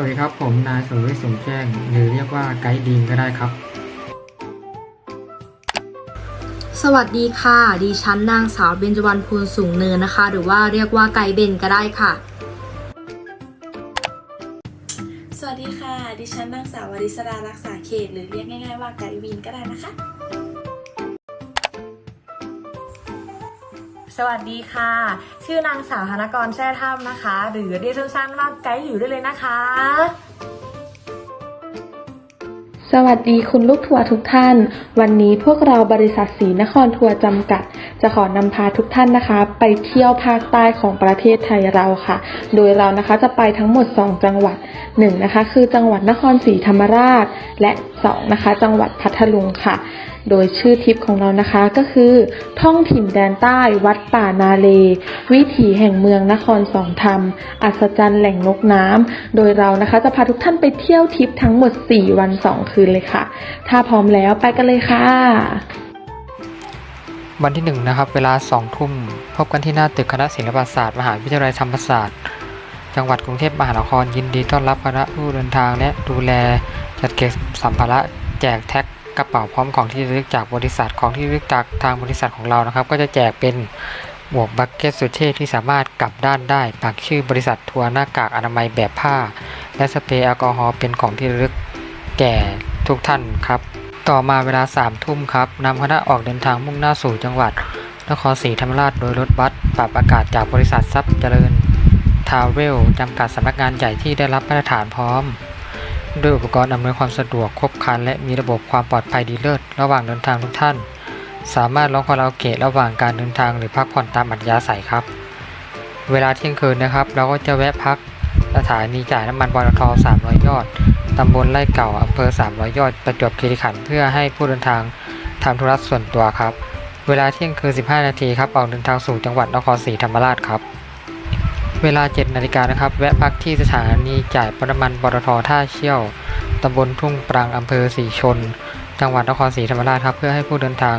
วัสดีครับผมนายสุวิทย์สมแจ้ง หรือเรียกว่าไกด์ดีมก็ได้ครับ สวัสดีค่ะ ดิฉันนางสาวเบญจวรรณพูนสูงเนินนะคะ หรือว่าเรียกว่าไก่เบนก็ได้ค่ะ สวัสดีค่ะ ดิฉันนางสาววริศรารักษาเขต หรือเรียกง่ายๆว่าไกด์วินก็ได้นะคะ สวัสดีค่ะ ชื่อนางสาวธนกรแช่ถ้ำนะคะ หรือเรียกสั้นๆว่าไกด์หลิวได้เลยนะคะ สวัสดีคุณลูกทัวร์ทุกท่าน วันนี้พวกเราบริษัทศรีนครทัวร์จำกัด จะขอนำพาทุกท่านนะคะ ไปเที่ยวภาคใต้ของประเทศไทยเราค่ะ โดยเรานะคะจะไปทั้งหมด 2 จังหวัด1นะคะคือจังหวัดนครศรีธรรมราช และ2นะคะจังหวัดพัทลุงค่ะ โดยชื่อทิปของเรานะคะก็คือ ท่องถิ่นแดนใต้วัดป่านาเล วิถีแห่งเมืองนครสองธรรม อัศจรรย์แหล่งนกน้ำโดยเรานะคะจะพาทุกท่านไปเที่ยวทิปทั้งหมด 4 วัน 2 คืนเลยค่ะ ถ้าพร้อมแล้วไปกันเลยค่ะ วันที่หนึ่งนะครับ เวลาสองทุ่ม พบกันที่หน้าตึกคณะศิลปศาสตร์ มหาวิทยาลัยธรรมศาสตร์ จังหวัดกรุงเทพมหานครยินดีต้อนรับคณะผู้เดินทางและดูแลจัดเก็บสัมภาระแจกแท็ก กระเป๋าพร้อมของที่ระลึกจากบริษัทของที่ระลึกจากทางบริษัทของเรานะครับ ก็จะแจกเป็นหมวกบักเก็ตสุดเท่ที่สามารถกลับด้านได้ปักชื่อบริษัททัวร์หน้ากากอนามัยแบบผ้า และสเปรย์แอลกอฮอล์เป็นของที่ระลึกแก่ทุกท่านครับ ต่อมาเวลา3ามทุ่มครับนำคณะออกเดินทางมุ่งหน้าสู่จังหวัดนครศรีธรรมราชโดยรถบัสปรับอากาศจากบริษัททรัพย์เจริญทาวเวลจำกัดสำนักงานใหญ่ที่ได้รับมาตรฐานพร้อม ด้วยอุปกรณ์อำนวยความสะดวกครบครันและมีระบบความปลอดภัยดีเลิศระหว่างเดินทางทุกท่าน สามารถร้องคาราโอเกะระหว่างการเดินทางหรือพักผ่อนตามอัธยาศัยครับ เวลาเที่ยงคืนนะครับ เราก็จะแวะพักสถานีจ่ายน้ำมันปตท300 ยอด ตำบลไร่เก่าอำเภอ 300 ยอด ประจวบคีรีขันธ์เพื่อให้ผู้เดินทางทำธุระส่วนตัวครับ เวลาเที่ยงคืน 15 นาทีครับ ออกเดินทางสู่จังหวัดนครศรีธรรมราชครับ เวลา 7 นาฬิกานะครับ แวะพักที่สถานีจ่ายน้ำมันปตทท่าเชี่ยว ตำบลทุ่งปรางอำเภอสีชน จังหวัดนครศรีธรรมราชครับ เพื่อให้ผู้เดินทาง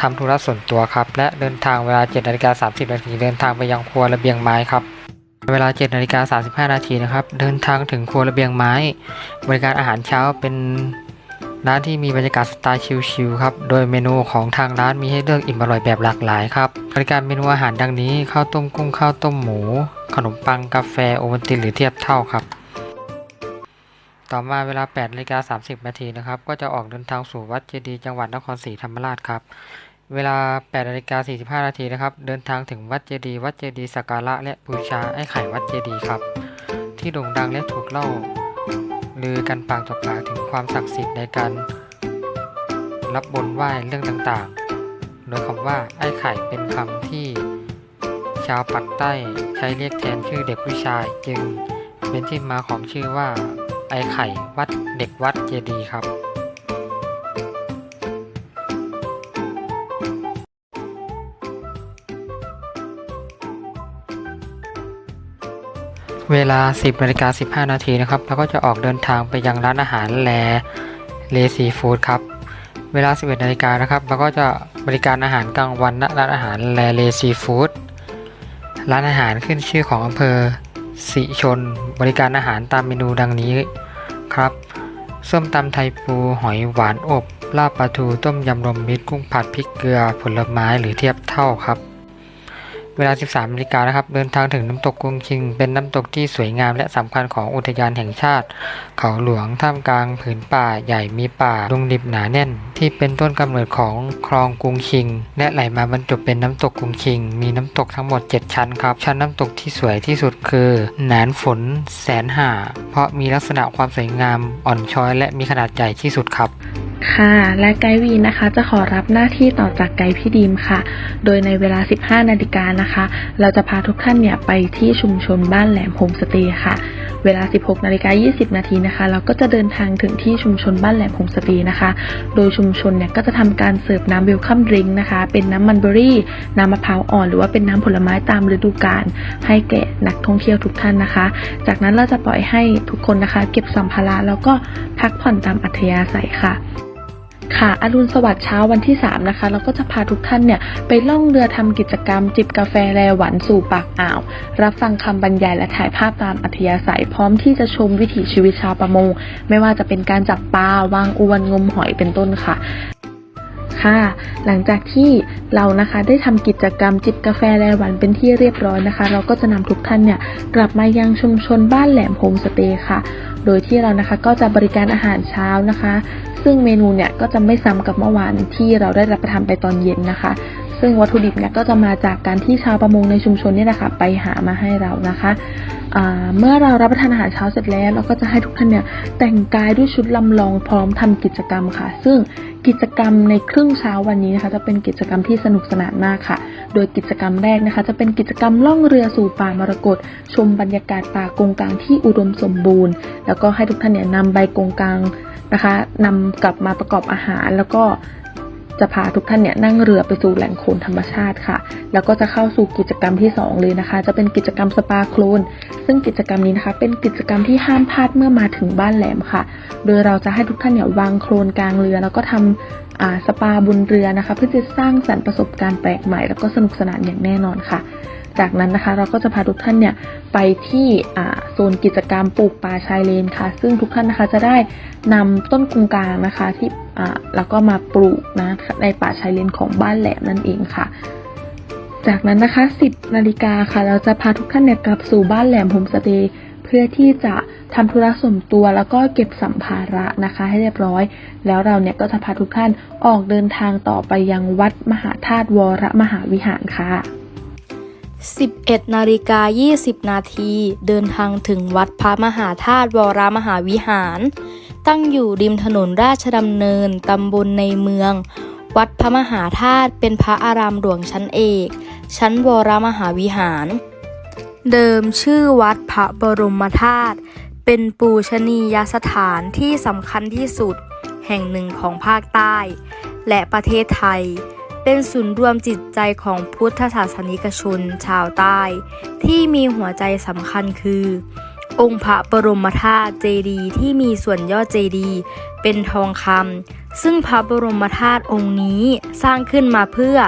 ทำธุระส่วนตัวครับ และเดินทางเวลา 7 นาฬิกา 30 นาทีเดินทางไปยังครัวระเบียงไม้ครับ เวลา 7 นาฬิกา 35 นาทีนะครับ เดินทางถึงครัวระเบียงไม้ บริการอาหารเช้าเป็น ร้านที่มีบรรยากาศสไตล์ชิลๆครับ โดยเมนูของทางร้านมีให้เลือกอิ่มอร่อยแบบหลากหลายครับบริการเมนูอาหารดังนี้ข้าวต้มกุ้งข้าวต้มหมู ขนมปังกาแฟโอวัลตินหรือเทียบเท่าครับ ต่อมาเวลา8นาฬิกา30นาทีนะครับ ก็จะออกเดินทางสู่วัดเจดีย์จังหวัดนครศรีธรรมราชครับ เวลา8นาฬิกา45นาทีนะครับ เดินทางถึงวัดเจดีย์วัดเจดีย์สักการะและบูชาไอ้ไข่วัดเจดีย์ครับ ที่โด่งดังและถูกเล่า ลือกันปากต่อปากถึงความศักดิ์สิทธิ์ในการ รับบนไหว้เรื่องต่างๆ โดยคำว่าไอ้ไข่เป็นคำที่ ชาวปักใต้ใช้เรียกแทนชื่อเด็กผู้ชายจึงเป็นที่มาของชื่อว่า ไอ้ไข่วัดเด็กวัดเจดีย์ครับ เวลา 10นาฬิกา15 นาทีนะครับเราก็จะออกเดินทางไปยังร้านอาหารแลเลซีฟู้ดครับ เวลา 11นาฬิกานะครับเราก็จะบริการอาหารกลางวันณร้านอาหารแลเลซีฟู้ดร้านอาหารขึ้นชื่อของอำเภอสิชน บริการอาหารตามเมนูดังนี้ครับส้มตำไทยปูหอยหวานอบลาบปลาทูต้มยำรวมมิตรกุ้งผัดพริกเกลือผลไม้หรือเทียบเท่าครับ เวลา 13นาฬิกานะครับ เดินทางถึงน้ำตกกุงชิง เป็นน้ำตกที่สวยงามและสำคัญของอุทยานแห่งชาติ เขาหลวงท่ามกลางผืนป่าใหญ่มีป่าดงดิบหนาแน่น ที่เป็นต้นกำเนิดของคลองกุงชิง และไหลมาบรรจบเป็นน้ำตกกุงชิง มีน้ำตกทั้งหมด 7 ชั้นครับ ชั้นน้ำตกที่สวยที่สุดคือหนานฝนแสนหาเพราะมีลักษณะความสวยงามอ่อนช้อยและมีขนาดใหญ่ที่สุดครับค่ะ และไกด์วีนะคะจะขอรับหน้าที่ต่อจากไกด์พี่ดีมค่ะ โดยในเวลา 15 นาฬิกานะคะเราจะพาทุกท่านเนี่ยไปที่ชุมชนบ้านแหลมโฮมสเตย์ค่ะ เวลา 16นาฬิกา20 นาทีนะคะ เราก็จะเดินทางถึงที่ชุมชนบ้านแหลมโฮมสเตย์นะคะ โดยชุมชนเนี่ยก็จะทำการเสิร์ฟน้ำเวลคัมดริงนะคะ เป็นน้ำมันเบอร์รี่ น้ำมะพร้าวอ่อน หรือว่าเป็นน้ำผลไม้ตามฤดูกาลให้แก่นักท่องเที่ยวทุกท่านนะคะ จากนั้นเราจะปล่อยให้ทุกคนนะคะ เก็บสัมภาระแล้วก็พักผ่อนตามอัธยาศัยค่ะ ค่ะอรุณสวัสดิ์เช้าวันที่ 3 นะคะ เราก็จะพาทุกท่านเนี่ยไปล่องเรือทำกิจกรรม จิบกาแฟแลหวันสู่ปากอ่าว รับฟังคำบรรยายและถ่ายภาพตามอัธยาศัยพร้อมที่จะชมวิถีชีวิตชาวประมง ไม่ว่าจะเป็นการจับปลาวางอวนงมหอยเป็นต้นค่ะค่ะหลังจากที่เรานะคะได้ทำกิจกรรมจิบกาแฟแลหวันเป็นที่เรียบร้อยนะคะ เราก็จะนำทุกท่านเนี่ยกลับมายังชุมชนบ้านแหลมโฮมสเตย์ค่ะ โดยที่เรานะคะก็จะบริการอาหารเช้านะคะ ซึ่งเมนูเนี่ยก็จะไม่ซ้ำกับเมื่อวานที่เราได้รับประทานไปตอนเย็นนะคะ ซึ่งวัตถุดิบเนี่ยก็จะมาจากการที่ชาวประมงในชุมชนเนี่ยนะคะไปหามาให้เรานะคะเมื่อเรารับประทานอาหารเช้าเสร็จแล้วเราก็จะให้ทุกท่านเนี่ยแต่งกายด้วยชุดลำลองพร้อมทำกิจกรรมค่ะ ซึ่งกิจกรรมในครึ่งเช้าวันนี้นะคะจะเป็นกิจกรรมที่สนุกสนานมากค่ะ โดยกิจกรรมแรกนะคะ จะเป็นกิจกรรมล่องเรือสู่ป่ามรกตชมบรรยากาศป่ากงกลางที่อุดมสมบูรณ์ แล้วก็ให้ทุกท่านเนี่ยนำใบกงกลาง นะคะนำกลับมาประกอบอาหารแล้วก็จะพาทุกท่านเนี่ยนั่งเรือไปสู่แหล่งโคลนธรรมชาติค่ะ แล้วก็จะเข้าสู่กิจกรรมที่ 2 เลยนะคะ จะเป็นกิจกรรมสปาโคลน ซึ่งกิจกรรมนี้นะคะ เป็นกิจกรรมที่ห้ามพลาดเมื่อมาถึงบ้านแหลมค่ะ โดยเราจะให้ทุกท่านเนี่ยวางโคลนกลางเรือ แล้วก็ทำอ่าสปาบนเรือนะคะ เพื่อจะสร้างสรรค์ประสบการณ์แปลกใหม่ แล้วก็สนุกสนานอย่างแน่นอนค่ะ จากนั้นนะคะ เราก็จะพาทุกท่านเนี่ยไปที่โซนกิจกรรมปลูกป่าชายเลนค่ะ ซึ่งทุกท่านนะคะจะได้นำต้นกุงกลางนะคะที่แล้วก็มาปลูกนะในป่าชายเลนของบ้านแหลมนั่นเองค่ะจากนั้นนะคะ 10 นาฬิกาค่ะ เราจะพาทุกท่านเนี่ยกลับสู่บ้านแหลมโฮมสเตย์เพื่อที่จะทำธุระส่วนตัวแล้วก็เก็บสัมภาระนะคะ ให้เรียบร้อย แล้วเราเนี่ยก็จะพาทุกท่านออกเดินทางต่อไปยังวัดมหาธาตุวรมหาวิหารค่ะ 11นาฬิกา20 นาทีเดินทางถึงวัดพระมหาธาตุวรมหาวิหาร ตั้งอยู่ริมถนนราชดำเนินตำบลในเมือง วัดพระมหาธาตุเป็นพระอารามหลวงชั้นเอก ชั้นวรมหาวิหาร เดิมชื่อวัดพระบรมธาตุเป็นปูชนียสถานที่สำคัญที่สุด แห่งหนึ่งของภาคใต้ และประเทศไทย เป็นศูนย์รวมจิตใจของพุทธศาสนิกชนชาวใต้ ที่มีหัวใจสำคัญคือ องค์พระบรมธาตุเจดีย์ที่มีส่วนยอดเจดีย์เป็นทองคำซึ่งพระบรมธาตุองค์นี้สร้างขึ้นมาเพื่อ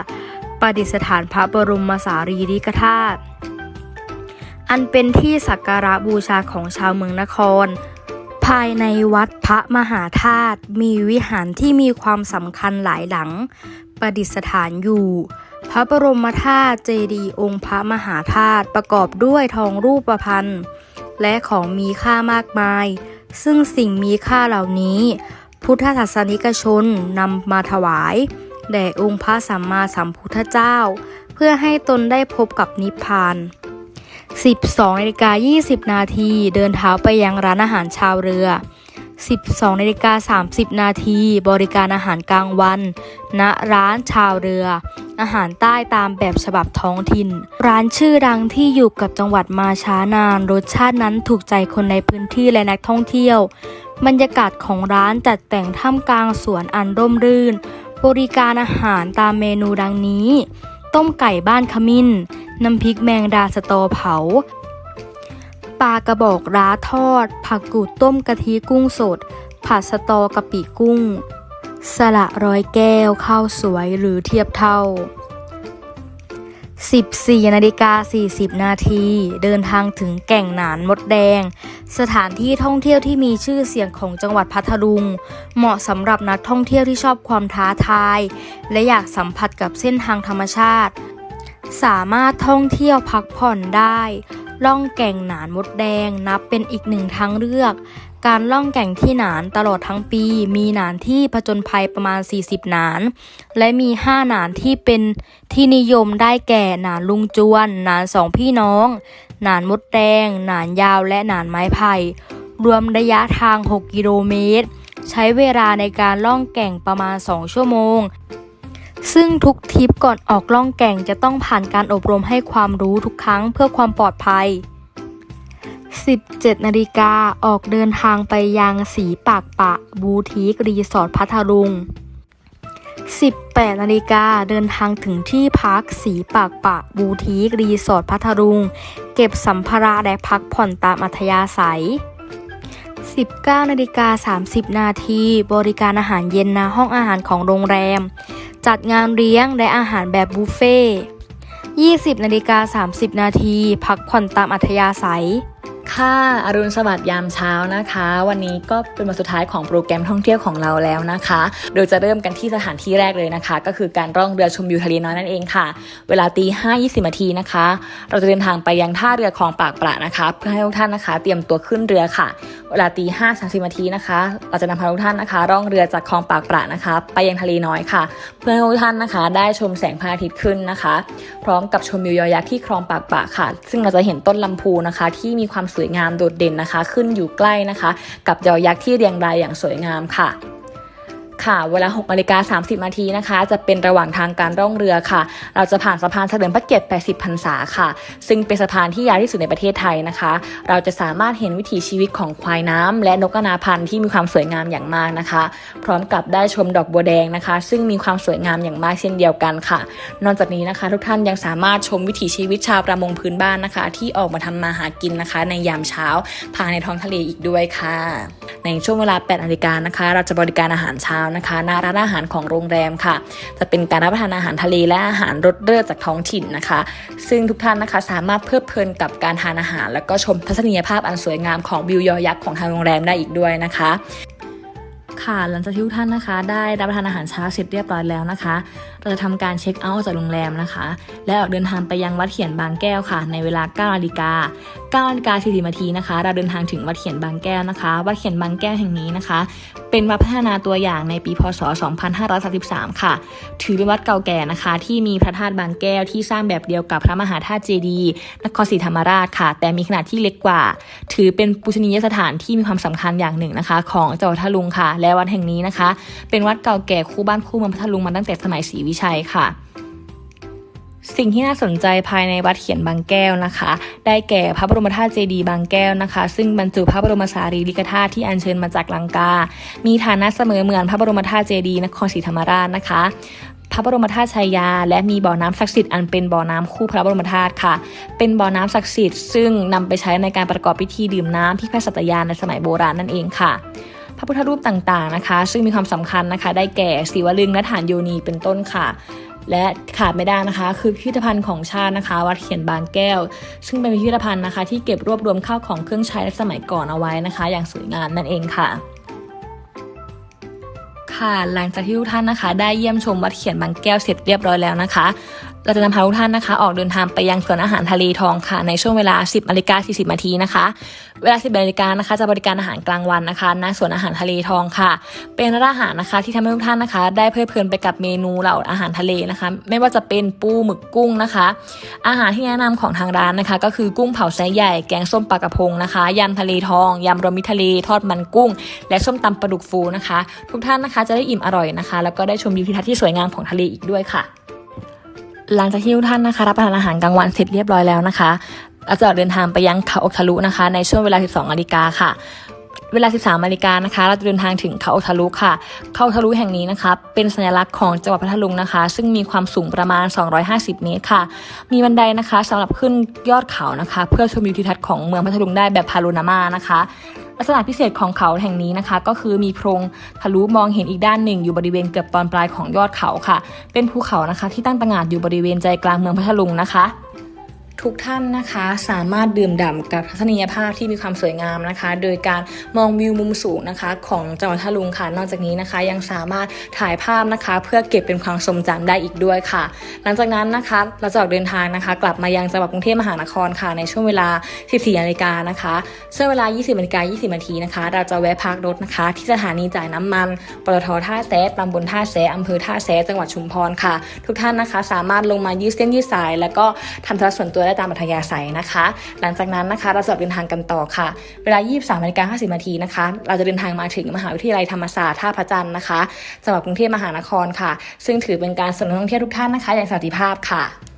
ประดิษฐานพระบรมสารีริกธาตุอันเป็นที่สักการะบูชาของชาวเมืองนคร ภายในวัดพระมหาธาตุมีวิหารที่มีความสำคัญหลายหลัง ประดิษฐานอยู่ พระบรมธาตุเจดีย์องค์พระมหาธาตุประกอบด้วยทองรูปประพรรณและของมีค่ามากมาย ซึ่งสิ่งมีค่าเหล่านี้ พุทธศาสนิกชนนำมาถวาย แด่องค์พระสัมมาสัมพุทธเจ้า เพื่อให้ตนได้พบกับนิพพาน 12นาฬิกา20 นาทีเดินเท้าไปยังร้านอาหารชาวเรือ 12นาฬิกา30 นาทีบริการอาหารกลางวัน ณร้านชาวเรือ อาหารใต้ตามแบบฉบับท้องถิ่น ร้านชื่อดังที่อยู่กับจังหวัดมาช้านาน รสชาตินั้นถูกใจคนในพื้นที่และนักท่องเที่ยว บรรยากาศของร้านจัดแต่งท่ามกลางสวนอันร่มรื่น บริการอาหารตามเมนูดังนี้ ต้มไก่บ้านขมิ้น น้ำพริกแมงดาสตอเผา ปลากระบอกร้าทอด ผักกูดต้มกะทิกุ้งสด ผัดสตอกะปิกุ้ง สละร้อยแก้วข้าวสวยหรือเทียบเท่า 14นาฬิกา40 นาที เดินทางถึงแก่งหนานมดแดง สถานที่ท่องเที่ยวที่มีชื่อเสียงของจังหวัดพัทลุง เหมาะสำหรับนักท่องเที่ยวที่ชอบความท้าทาย และอยากสัมผัสกับเส้นทางธรรมชาติ สามารถท่องเที่ยวพักผ่อนได้ ล่องแก่งหนานมดแดง นับเป็นอีกหนึ่งทางเลือก การล่องแก่งที่หนานตลอดทั้งปี มีหนานที่ผจญภัยประมาณ 40 หนาน และมี 5 หนานที่เป็นที่นิยมได้แก่หนานลุงจวน หนานสองพี่น้อง หนานมดแดง หนานยาวและหนานไม้ไผ่รวมระยะทาง 6 กิโลเมตร ใช้เวลาในการล่องแก่งประมาณ 2 ชั่วโมง ซึ่งทุกทริปก่อนออกล่องแก่งจะต้องผ่านการอบรมให้ความรู้ทุกครั้งเพื่อความปลอดภัย 17นาฬิกาออกเดินทางไปยังสีปากปะบูทีกรีสอร์ทพัทลุง 18นาฬิกาเดินทางถึงที่พักสีปากปะบูทีกรีสอร์ทพัทลุง เก็บสัมภาระและพักผ่อนตามอัธยาศัย 19นาฬิกา30 นาทีบริการอาหารเย็นณห้องอาหารของโรงแรม จัดงานเลี้ยงและอาหารแบบบุฟเฟ่ต์20นาฬิกา30 นาที พักผ่อนตามอัธยาศัย ค่ะอรุณสวัสดิ์ยามเช้านะคะ วันนี้ก็เป็นวันสุดท้ายของโปรแกรมท่องเที่ยวของเราแล้วนะคะ โดยจะเริ่มกันที่สถานที่แรกเลยนะคะ ก็คือการร่องเรือชมวิวทะเลน้อยนั่นเองค่ะ เวลาตีห้ายี่สิบนาทีนะคะ เราจะเดินทางไปยังท่าเรือคลองปากปรานะคะ เพื่อให้ทุกท่านนะคะ เตรียมตัวขึ้นเรือค่ะ เวลาตีห้าสามสิบนาทีนะคะ เราจะนำพาทุกท่านนะคะ ร่องเรือจากคลองปากปรานะคะ ไปยังทะเลน้อยค่ะ เพื่อให้ทุกท่านนะคะ ได้ชมแสงพระอาทิตย์ขึ้นนะคะ พร้อมกับชมวิวยอยักษ์ที่คลองปากปราค่ะ ซึ่งเราจะเห็นต้นลำพูนะคะ ที่มีความสวยงามโดดเด่นนะคะ ขึ้นอยู่ใกล้นะคะ กับยอยักษ์ที่เรียงรายอย่างสวยงามค่ะ ค่ะ เวลา6นาฬิกา30นาทีนะคะ จะเป็นระหว่างทางการร่องเรือค่ะ เราจะผ่านสะพานเฉลิมพระเกียรติ 80 พรรษาค่ะ ซึ่งเป็นสะพานที่ยาวที่สุดในประเทศไทยนะคะ เราจะสามารถเห็นวิถีชีวิตของควายน้ำและนกกระนาพันธุ์ที่มีความสวยงามอย่างมากนะคะ พร้อมกับได้ชมดอกบัวแดงนะคะ ซึ่งมีความสวยงามอย่างมากเช่นเดียวกันค่ะ นอกจากนี้นะคะ ทุกท่านยังสามารถชมวิถีชีวิตชาวประมงพื้นบ้านนะคะ ที่ออกมาทำมาหากินนะคะ ในยามเช้าภายในท้องทะเลอีกด้วยค่ะ ในช่วงเวลา8นาฬิกานะคะ เราจะบริการอาหารเช้านะคะหน้าร้านอาหารของโรงแรมค่ะ จะเป็นการรับประทานอาหารทะเลและอาหารรสเลือดจากท้องถิ่นนะคะ ซึ่งทุกท่านนะคะสามารถเพลิดเพลินกับการทานอาหาร แล้วก็ชมทัศนียภาพอันสวยงามของวิวยอยักษ์ของทางโรงแรมได้อีกด้วยนะคะค่ะหลังจากที่ทุกท่านนะคะ ได้รับประทานอาหารเช้าเสร็จเรียบร้อยแล้วนะคะ เราจะทำการเช็คเอาท์จากโรงแรมนะคะ และออกเดินทางไปยังวัดเขียนบางแก้วค่ะ ในเวลา9นาฬิกา9นาฬิกา40นาทีนะคะ เราเดินทางถึงวัดเขียนบางแก้วนะคะ วัดเขียนบางแก้วแห่งนี้นะคะ เป็นวัดพัฒนาตัวอย่างในปีพศ 2533 ค่ะ ถือเป็นวัดเก่าแก่นะคะ ที่มีพระธาตุบางแก้วที่สร้างแบบเดียวกับพระมหาธาตุเจดีย์นครศรีธรรมราชค่ะ แต่มีขนาดที่เล็กกว่า ถือเป็นปูชนียสถานที่มีความสำคัญอย่างหนึ่งนะคะ ของจังหวัดพัทลุงค่ะ และวัดแห่งนี้นะคะ เป็นวัดเก่าแก่คู่บ้านคู่เมืองพัทลุงมาตั้งแต่สมัยศรีวิชัยค่ะ สิ่งที่น่าสนใจภายในวัดเขียนบางแก้วนะคะ ได้แก่พระบรมธาตุเจดีย์บางแก้วนะคะ ซึ่งบรรจุพระบรมสารีริกธาตุที่อัญเชิญมาจากลังกา มีฐานะเสมอเหมือนพระบรมธาตุเจดีย์นครศรีธรรมราชนะคะพระบรมธาตุชัยยา และมีบ่อน้ำศักดิ์สิทธิ์อันเป็นบ่อน้ำคู่พระบรมธาตุค่ะ เป็นบ่อน้ำศักดิ์สิทธิ์ซึ่งนำไปใช้ในการประกอบพิธีดื่มน้ำที่พระสัตยาในสมัยโบราณนั่นเองค่ะ พระพุทธรูปต่างๆนะคะ ซึ่งมีความสำคัญนะคะ ได้แก่ศิวลึงและฐานโยนีเป็นต้นค่ะ และขาดไม่ได้นะคะ คือพิพิธภัณฑ์ของชาตินะคะ วัดเขียนบางแก้ว ซึ่งเป็นพิพิธภัณฑ์นะคะ ที่เก็บรวบรวมข้าวของเครื่องใช้ในสมัยก่อนเอาไว้นะคะ อย่างสวยงามนั่นเองค่ะค่ะหลังจากที่ทุกท่านนะคะ ได้เยี่ยมชมวัดเขียนบางแก้วเสร็จเรียบร้อยแล้วนะคะ เราจะนำพาทุกท่านนะคะ ออกเดินทางไปยังสวนอาหารทะเลทองค่ะ ในช่วงเวลา 10นาฬิกา40นาทีนะคะ เวลา 10นาฬิกานะคะ จะบริการอาหารกลางวันนะคะณสวนอาหารทะเลทองค่ะ เป็นร้านอาหารนะคะ ที่ทำให้ทุกท่านนะคะ ได้เพลิดเพลินไปกับเมนูเหล่าอาหารทะเลนะคะ ไม่ว่าจะเป็นปูหมึกกุ้งนะคะ อาหารที่แนะนำของทางร้านนะคะ ก็คือกุ้งเผาไซส์ใหญ่แกงส้มปลากระพงนะคะยำทะเลทองยำรวมมิตรทะเลทอดมันกุ้ง และส้มตำปลาดุกฟูนะคะ ทุกท่านนะคะจะได้อิ่มอร่อยนะคะ แล้วก็ได้ชมวิวทิวทัศน์ที่สวยงามของทะเลอีกด้วยค่ะ หลังจากที่ทุกท่านนะคะรับประทานอาหารกลางวันเสร็จเรียบร้อยแล้วนะคะเราจะเดินทางไปยังเขาอกทะลุนะคะ ในช่วงเวลา 12นาฬิกาค่ะ เวลา 13นาฬิกานะคะ เราจะเดินทางถึงเขาทะลุค่ะ เขาทะลุแห่งนี้นะคะ เป็นสัญลักษณ์ของจังหวัดพัทลุงนะคะ ซึ่งมีความสูงประมาณ 250 เมตรค่ะ มีบันไดนะคะสำหรับขึ้นยอดเขานะคะ เพื่อชมวิวทิวทัศน์ของเมืองพัทลุงได้แบบพาโรนามานะคะ ลักษณะพิเศษของเขาแห่งนี้นะคะ ก็คือมีโพรงทะลุมองเห็นอีกด้านหนึ่ง อยู่บริเวณเกือบตอนปลายของยอดเขาค่ะ เป็นภูเขานะคะ ที่ตั้งตระหง่านอยู่บริเวณใจกลางเมืองพัทลุงนะคะ ทุกท่านนะคะสามารถดื่มด่ำกับทัศนียภาพที่มีความสวยงามนะคะ โดยการมองวิวมุมสูงนะคะ ของจังหวัดทลุงค่ะ นอกจากนี้นะคะ ยังสามารถถ่ายภาพนะคะ เพื่อเก็บเป็นความทรงจำได้อีกด้วยค่ะ หลังจากนั้นนะคะเราจะออกเดินทางนะคะ กลับมายังจังหวัดกรุงเทพมหานครค่ะในช่วงเวลา 14นาฬิกานะคะช่วงเวลา 20นาฬิกา20นาทีนะคะ เราจะแวะพักรถนะคะ ที่สถานีจ่ายน้ำมันปตทท่าแซะตำบลท่าแซะอำเภอท่าแซะจังหวัดชุมพรค่ะ ทุกท่านนะคะ สามารถลงมายืดเส้นยืดสาย แล้วก็ทำธุระส่วนตัวได้ตามอัธยาศัยนะคะ หลังจากนั้นนะคะเราจะเดินทางกันต่อค่ะ เวลา 23นาฬิกา50นาทีนะคะ เราจะเดินทางมาถึงมหาวิทยาลัยธรรมศาสตร์ท่าพระจันทร์นะคะจังหวัดกรุงเทพมหานครค่ะ ซึ่งถือเป็นการสนับสนุนท่องเที่ยวทุกท่านนะคะ อย่างสันติภาพค่ะ